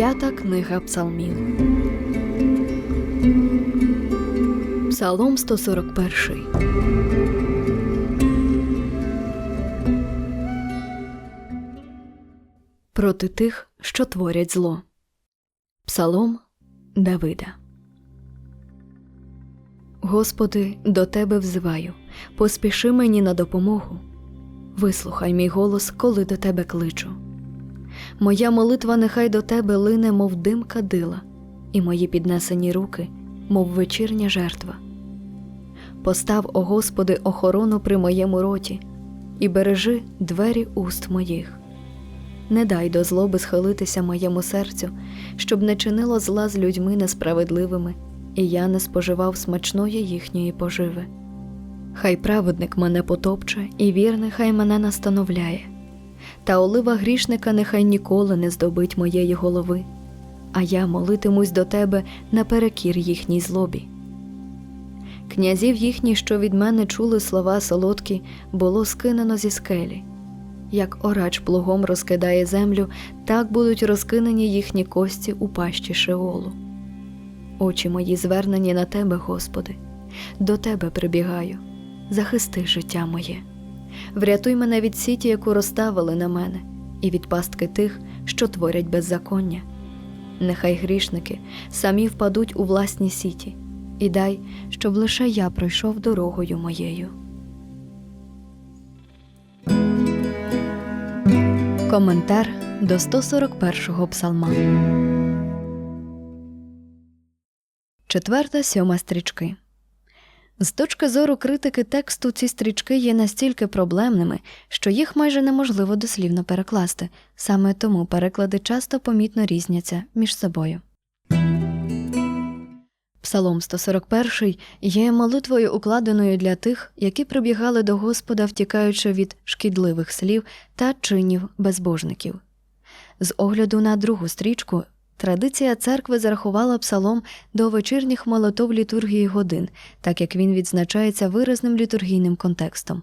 П'ята книга Псалмів. Псалом 141. Проти тих, що творять зло. Псалом Давида. Господи, до Тебе взиваю, поспіши мені на допомогу. Вислухай мій голос, коли до Тебе кличу. Моя молитва нехай до Тебе лине, мов дим кадила, і мої піднесені руки, мов вечірня жертва. Постав, о Господи, охорону при моєму роті, і бережи двері уст моїх. Не дай до злоби схилитися моєму серцю, щоб не чинило зла з людьми несправедливими, і я не споживав смачної їхньої поживи. Хай праведник мене потопче, і вірний хай мене настановляє, та олива грішника нехай ніколи не здобить моєї голови, а я молитимусь до тебе наперекір їхній злобі. Князів їхні, що від мене чули слова солодкі, було скинено зі скелі. Якорач плугом розкидає землю, так будуть розкинені їхні кості у пащі Шеолу. Очі мої звернені на тебе, Господи, до Тебе прибігаю, захисти життя моє, врятуй мене від сіті, яку розставили на мене, і від пастки тих, що творять беззаконня. Нехай грішники самі впадуть у власні сіті, і дай, щоб лише я пройшов дорогою моєю. Коментар до 141-го псалма. Четверта сьома стрічки. З точки зору критики тексту ці стрічки є настільки проблемними, що їх майже неможливо дослівно перекласти. Саме тому переклади часто помітно різняться між собою. Псалом 141 є молитвою, укладеною для тих, які прибігали до Господа, втікаючи від шкідливих слів та чинів безбожників. З огляду на другу стрічку, традиція церкви зарахувала псалом до вечірніх молитов літургії годин, так як він відзначається виразним літургійним контекстом.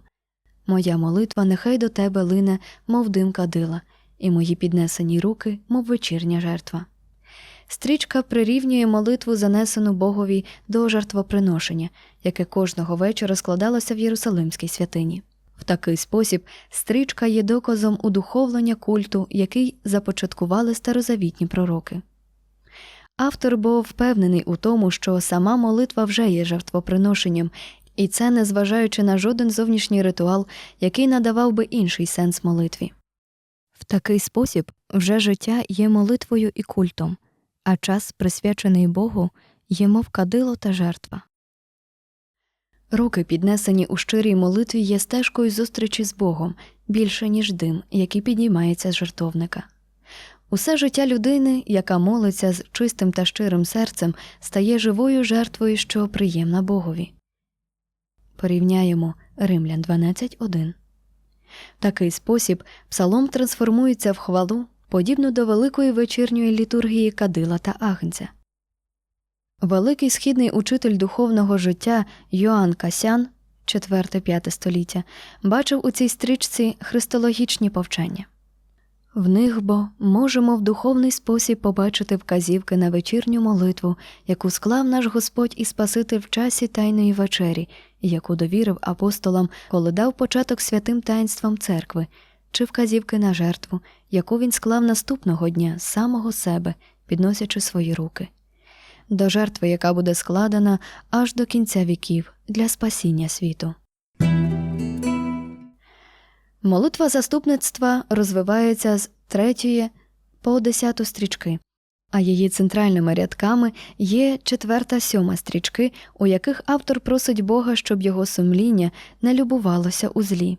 Моя молитва нехай до тебе лине, мов дим кадила, і мої піднесені руки, мов вечірня жертва. Стрічка прирівнює молитву, занесену Богові до жертвоприношення, яке кожного вечора складалося в Єрусалимській святині. Такий спосіб стрічка є доказом удуховлення культу, який започаткували старозавітні пророки. Автор був впевнений у тому, що сама молитва вже є жертвоприношенням, і це незважаючи на жоден зовнішній ритуал, який надавав би інший сенс молитві. В такий спосіб вже життя є молитвою і культом а час, присвячений Богу, є мов кадило та жертва. Руки, піднесені у щирій молитві, є стежкою зустрічі з Богом більше, ніж дим, який піднімається з жертовника. Усе життя людини, яка молиться з чистим та щирим серцем, стає живою жертвою, що приємна Богові. Порівняємо Римлян 12.1. В такий спосіб псалом трансформується в хвалу, подібну до великої вечірньої літургії кадила та агнця. Великий східний учитель духовного життя Йоанн Касян 4-5 століття бачив у цій стрічці христологічні повчання. В них бо можемо в духовний спосіб побачити вказівки на вечірню молитву, яку склав наш Господь і Спаситель в часі Тайної вечері, яку довірив апостолам, коли дав початок святим таїнствам церкви, чи вказівки на жертву, яку він склав наступного дня з самого себе, підносячи свої руки, до жертви, яка буде складена аж до кінця віків для спасіння світу. Молитва заступництва розвивається з третьої по десяту стрічки, а її центральними рядками є четверта сьома стрічки, у яких автор просить Бога, щоб його сумління не любувалося у злі.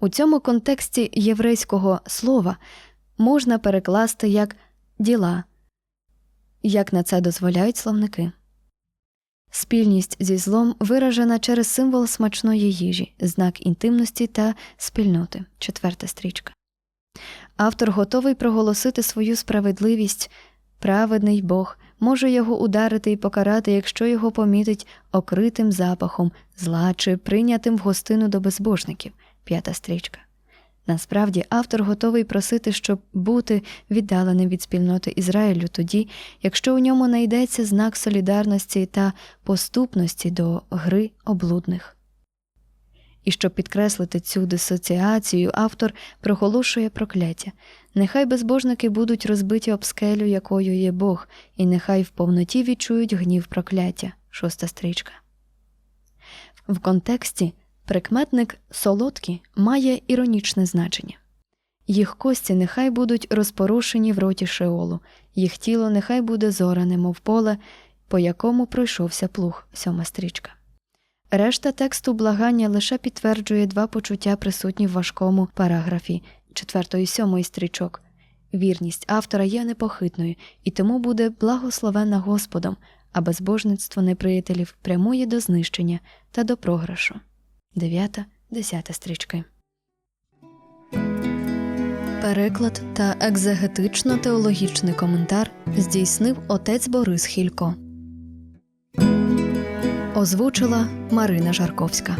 У цьому контексті єврейського слова можна перекласти як діла, як на це дозволяють словники. Спільність зі злом виражена через символ смачної їжі, знак інтимності та спільноти, четверта стрічка. Автор готовий проголосити свою справедливість, праведний Бог може його ударити і покарати, якщо його помітить окритим запахом зла чи прийнятим в гостину до безбожників, п'ята стрічка. Насправді автор готовий просити, щоб бути віддаленим від спільноти Ізраїлю тоді, якщо у ньому знайдеться знак солідарності та поступності до гри облудних. І щоб підкреслити цю дисоціацію, автор проголошує прокляття. Нехай безбожники будуть розбиті об скелю, якою є Бог, і нехай в повноті відчують гнів прокляття. Шоста стрічка. В контексті прикметник солодкі має іронічне значення. Їх кості нехай будуть розпорушені в роті Шеолу, їх тіло нехай буде зоране, мов поле, по якому пройшовся плуг. Сьома стрічка. Решта тексту благання лише підтверджує два почуття, присутні в важкому параграфі четвертої і сьомої стрічок. Вірність автора є непохитною, і тому буде благословена Господом, а безбожництво неприятелів прямує до знищення та до програшу. Дев'ята, десята стрічки. Переклад та екзегетично-теологічний коментар здійснив отець Борис Хілько. Озвучила Марина Жарковська.